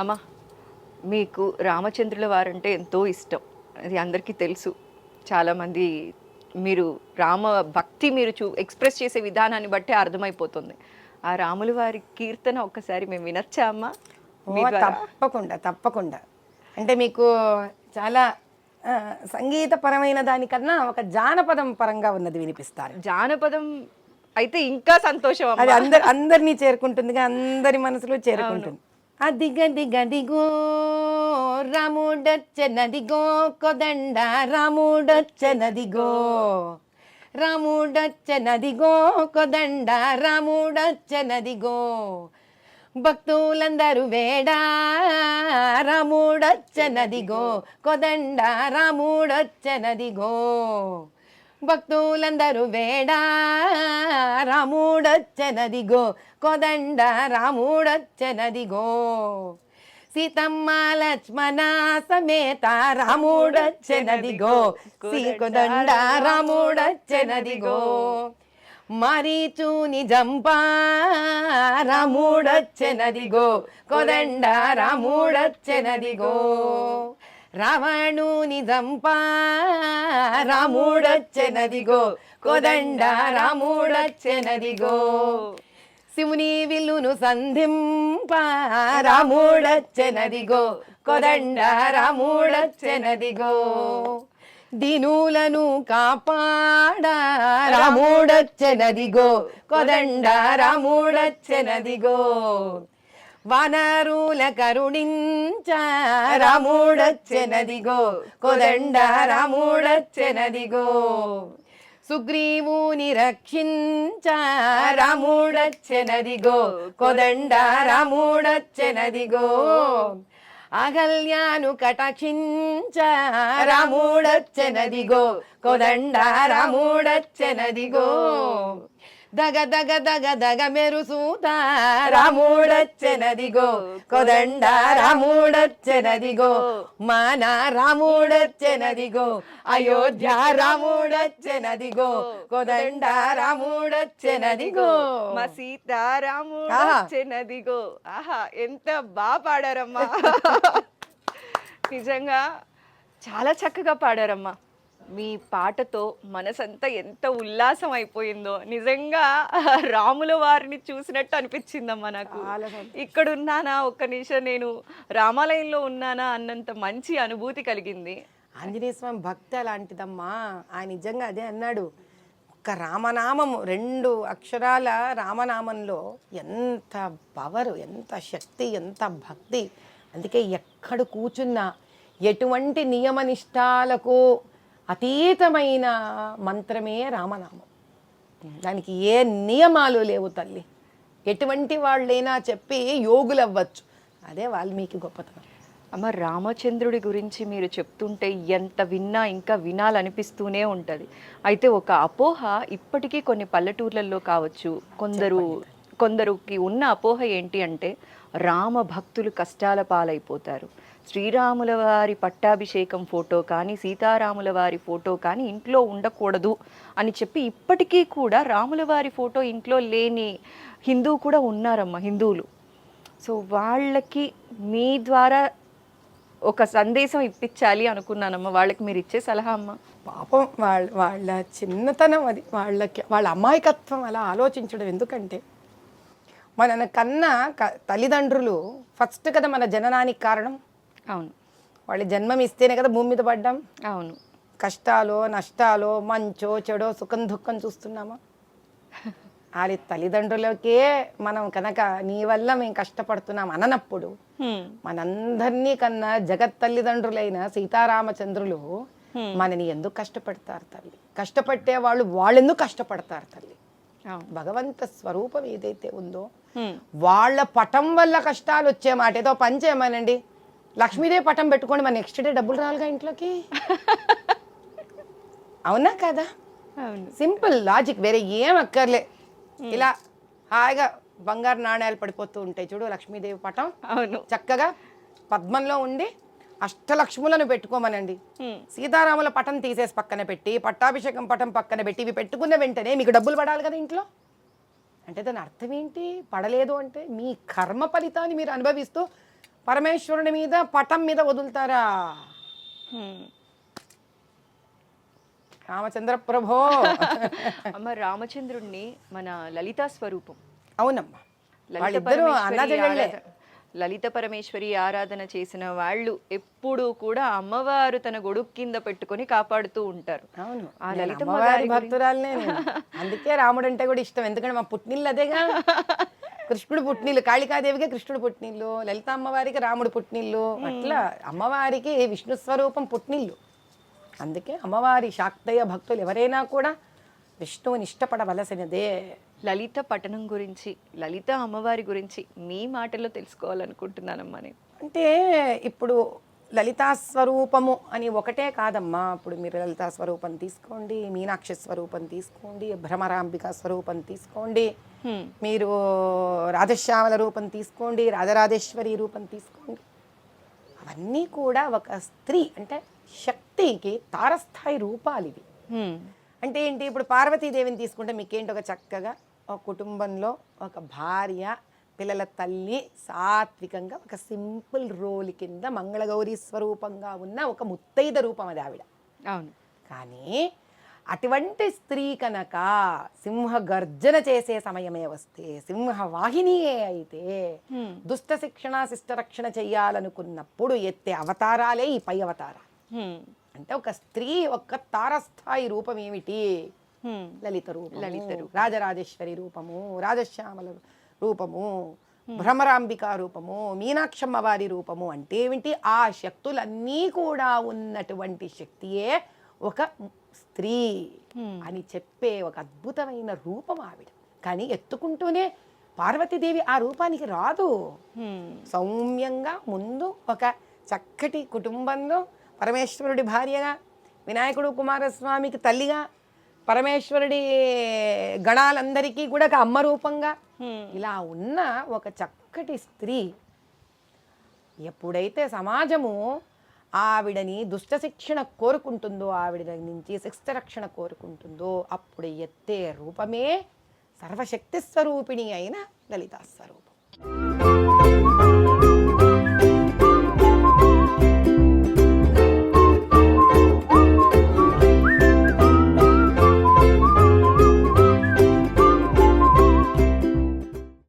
అమ్మా మీకు రామచంద్రుల వారంటే ఎంతో ఇష్టం. అది అందరికీ తెలుసు. చాలామంది మీరు రామ భక్తి మీరు చూ ఎక్స్ప్రెస్ చేసే విధానాన్ని బట్టి అర్థమైపోతుంది. ఆ రాముల వారి కీర్తన ఒక్కసారి మేము వినొచ్చా అమ్మా? తప్పకుండా తప్పకుండా. అంటే మీకు చాలా సంగీతపరమైన దానికన్నా ఒక జానపదం పరంగా ఉన్నది వినిపిస్తారు. జానపదం అయితే ఇంకా సంతోషం. అది అందరి అందరినీ చేరుకుంటుందిగా అందరి మనసులో చేరుకుంటుంది. అదిగదిగదిగో రాముడొచ్చనదిగో కొదండ రాముడొచ్చనదిగో. రాముడొచ్చనదిగో కొదండ రాముడొచ్చనదిగో. భక్తులందరూ వేడా రాముడొచ్చనదిగో కొదండ రాముడొచ్చనదిగో. భక్తులందరూ వేడా రాముడొచ్చనదిగో కొదండ రాముడొచ్చనదిగో. సీతమ్మ లక్ష్మణ సమేత రాముడొచ్చనదిగో. సీకొదండ రాముడొచ్చనదిగో. మరీచు నిజంపా రాముడొచ్చనదిగో. కొదండ రాముడొచ్చనదిగో. రావణుని జంపా రాముడొచ్చనదిగో కొదండ రాముడొచ్చనదిగో శివుని విల్లును సంధింప రాముడొచ్చనదిగో కొదండ రాముడొచ్చనదిగో దినులను కాపాడ రాముడొచ్చనదిగో కొదండ రాముడొచ్చనదిగో వనరుల కరుణించ రాముడొచ్చనదిగో కొదండ రాముడొచ్చనదిగో సుగ్రీవుని రక్షించ రాముడొచ్చనదిగో కొదండ రాముడొచ్చనదిగో అగల్యాను కటాక్షించ రాముడొచ్చనదిగో కొదండ రాముడొచ్చనదిగో దగ దగ దగ దగ మెరుసూత రాముడొచ్చనదిగో కొదండ రాముడొచ్చనదిగో మన రాముడొచ్చనదిగో అయోధ్య రాముడొచ్చనదిగో కొదండ రాముడొచ్చనదిగో మా సీతారాముడు ఆహా. నదిగో. ఆహా ఎంత బాగా పాడారమ్మా. నిజంగా చాలా చక్కగా పాడారమ్మా. మీ పాటతో మనసంతా ఎంత ఉల్లాసం అయిపోయిందో. నిజంగా రాముల వారిని చూసినట్టు అనిపించిందమ్మా నాకు. ఇక్కడ ఉన్నానా ఒక్క నిమిషం నేను రామాలయంలో ఉన్నానా అన్నంత మంచి అనుభూతి కలిగింది. ఆంజనేయ స్వామి భక్తి అలాంటిదమ్మా. ఆయన నిజంగా అదే అన్నాడు. ఒక్క రామనామము రెండు అక్షరాల రామనామంలో ఎంత పవరు ఎంత శక్తి ఎంత భక్తి. అందుకే ఎక్కడ కూర్చున్నా ఎటువంటి నియమ నిష్టాలకు అతీతమైన మంత్రమే రామనామం. దానికి ఏ నియమాలు లేవు తల్లి. ఎటువంటి వాళ్ళైనా చెప్పి యోగులు అవ్వచ్చు అదే వాల్మీకి గొప్పతనం. అమ్మ రామచంద్రుడి గురించి మీరు చెప్తుంటే ఎంత విన్నా ఇంకా వినాలనిపిస్తూనే ఉంటుంది. అయితే ఒక అపోహ ఇప్పటికీ కొన్ని పల్లెటూర్లలో కావచ్చు కొందరు కొందరికి ఉన్న అపోహ ఏంటి అంటే రామ భక్తులు కష్టాల పాలైపోతారు. శ్రీరాముల వారి పట్టాభిషేకం ఫోటో కానీ సీతారాముల వారి ఫోటో కానీ ఇంట్లో ఉండకూడదు అని చెప్పి ఇప్పటికీ కూడా రాముల వారి ఫోటో ఇంట్లో లేని హిందూ కూడా ఉన్నారమ్మ హిందువులు. సో వాళ్ళకి మీ ద్వారా ఒక సందేశం ఇప్పించాలి అనుకున్నానమ్మ. వాళ్ళకి మీరు ఇచ్చే సలహా అమ్మ. పాపం వాళ్ళ వాళ్ళ చిన్నతనం అది. వాళ్ళకి వాళ్ళ అమాయకత్వం అలా ఆలోచించడం ఎందుకంటే మన కన్నా క- తల్లిదండ్రులు ఫస్ట్ కదా మన జననానికి కారణం. అవును. వాళ్ళు జన్మం ఇస్తేనే కదా భూమి మీద పడ్డాం? అవును. కష్టాలో నష్టాలో మంచో చెడో సుఖం దుఃఖం చూస్తున్నామా? వాళ్ళ తల్లిదండ్రులకే మనం కనుక నీ వల్ల మేము కష్టపడుతున్నాం అననప్పుడు. మనందరినీ కన్నా జగత్ తల్లిదండ్రులైన సీతారామచంద్రులు మనని ఎందుకు కష్టపెడతారు తల్లి? కష్టపట్టే వాళ్ళు వాళ్ళెందుకు కష్టపడతారు తల్లి? భగవంత స్వరూపం ఏదైతే ఉందో. వాళ్ళ పటం వల్ల కష్టాలు వచ్చే మాట ఏదో పని చేయమనండి లక్ష్మీదేవి పటం పెట్టుకోండి మన నెక్స్ట్ డే డబ్బులు రాలుగా ఇంట్లోకి? అవునా కదా? సింపుల్ లాజిక్ వేరే ఏం అక్కర్లే. ఇలా హాయిగా బంగారు నాణ్యాలు పడిపోతూ ఉంటాయి చూడు లక్ష్మీదేవి పటం. అవును. చక్కగా పద్మంలో ఉండి అష్టలక్ష్ములను పెట్టుకోమనండి. సీతారాముల పటం తీసేసి పక్కన పెట్టి పట్టాభిషేకం పటం పక్కన పెట్టి ఇవి పెట్టుకున్న వెంటనే మీకు డబ్బులు పడాలి కదా ఇంట్లో? అంటే దాని అర్థం ఏంటి? పడలేదు అంటే మీ కర్మ ఫలితాన్ని మీరు అనుభవిస్తూ పరమేశ్వరుని మీద పటం మీద వదులుతారా. రామచంద్ర ప్రభో అమ్మ రామచంద్రుణ్ణి మన లలితా స్వరూపం. అవునమ్మా. లలిత పరమేశ్వరి ఆరాధన- చేసిన వాళ్ళు ఎప్పుడూ కూడా అమ్మవారు తన గొడుగు కింద పెట్టుకొని కాపాడుతూ ఉంటారు. అవును. అమ్మవారి భక్తురాలనే. అందుకే రాముడు అంటే కూడా ఇష్టం. ఎందుకంటే మా పుట్టినిల్లు అదేగా. కృష్ణుడు పుట్టినిల్లు కాళికాదేవికి కృష్ణుడు పుట్టినిల్లు లలిత అమ్మవారికి రాముడు పుట్టినిల్లు అట్లా అమ్మవారికి విష్ణు స్వరూపం పుట్టినిల్లు. అందుకే అమ్మవారి శాక్తయ్య భక్తులు ఎవరైనా కూడా విష్ణువుని ఇష్టపడవలసినదే. లలిత పఠనం గురించి లలిత అమ్మవారి గురించి మీ మాటల్లో తెలుసుకోవాలనుకుంటున్నానమ్మా నేను. అంటే ఇప్పుడు లలితా స్వరూపము అని ఒకటే కాదమ్మా. ఇప్పుడు మీరు లలితా స్వరూపం తీసుకోండి మీనాక్షి స్వరూపం తీసుకోండి భ్రమరాంబిక స్వరూపం తీసుకోండి. మీరు రాధశ్యామల రూపం తీసుకోండి రాధరాధేశ్వరి రూపం తీసుకోండి. అవన్నీ కూడా ఒక స్త్రీ అంటే శక్తికి తారస్థాయి రూపాలు ఇవి. అంటే ఏంటి? ఇప్పుడు పార్వతీదేవిని తీసుకుంటే మీకేంటి? ఒక చక్కగా ఒక కుటుంబంలో ఒక భార్య పిల్లల తల్లి సాత్వికంగా ఒక సింపుల్ రోల్ కింద మంగళగౌరి స్వరూపంగా ఉన్న ఒక ముత్తైద రూపం అది ఆవిడ అవును కానీ అటువంటి స్త్రీ కనుక సింహ గర్జన చేసే సమయమే వస్తే సింహ వాహినియే అయితే. దుష్ట శిక్షణ శిష్ట రక్షణ చెయ్యాలనుకున్నప్పుడు ఎత్తే అవతారాలే ఈ పై అవతారాలు. అంటే ఒక స్త్రీ ఒక తారస్థాయి రూపం ఏమిటి. లలిత రూపం లలిత రూపం. రాజరాజేశ్వరి రూపము రాజశ్యామల రూపము భ్రమరాంబిక రూపము మీనాక్షమ్మ వారి రూపము అంటే ఏమిటి ఆ శక్తులన్నీ కూడా ఉన్నటువంటి శక్తియే ఒక స్త్రీ. అని చెప్పే ఒక అద్భుతమైన రూపం ఆవిడ కానీ ఎత్తుకుంటూనే పార్వతీదేవి ఆ రూపానికి రాదు. సౌమ్యంగా ముందు ఒక చక్కటి కుటుంబంలో పరమేశ్వరుడి భార్యగా వినాయకుడు కుమారస్వామికి తల్లిగా పరమేశ్వరుడి గణాలందరికీ కూడా ఒక అమ్మ రూపంగా. ఇలా ఉన్న ఒక చక్కటి స్త్రీ ఎప్పుడైతే సమాజము ఆవిడని దుష్ట శిక్షణ కోరుకుంటుందో ఆవిడ నుంచి శిక్ష రక్షణ కోరుకుంటుందో అప్పుడు ఎత్తే రూపమే సర్వశక్తి స్వరూపిణి అయిన లలితా స్వరూపం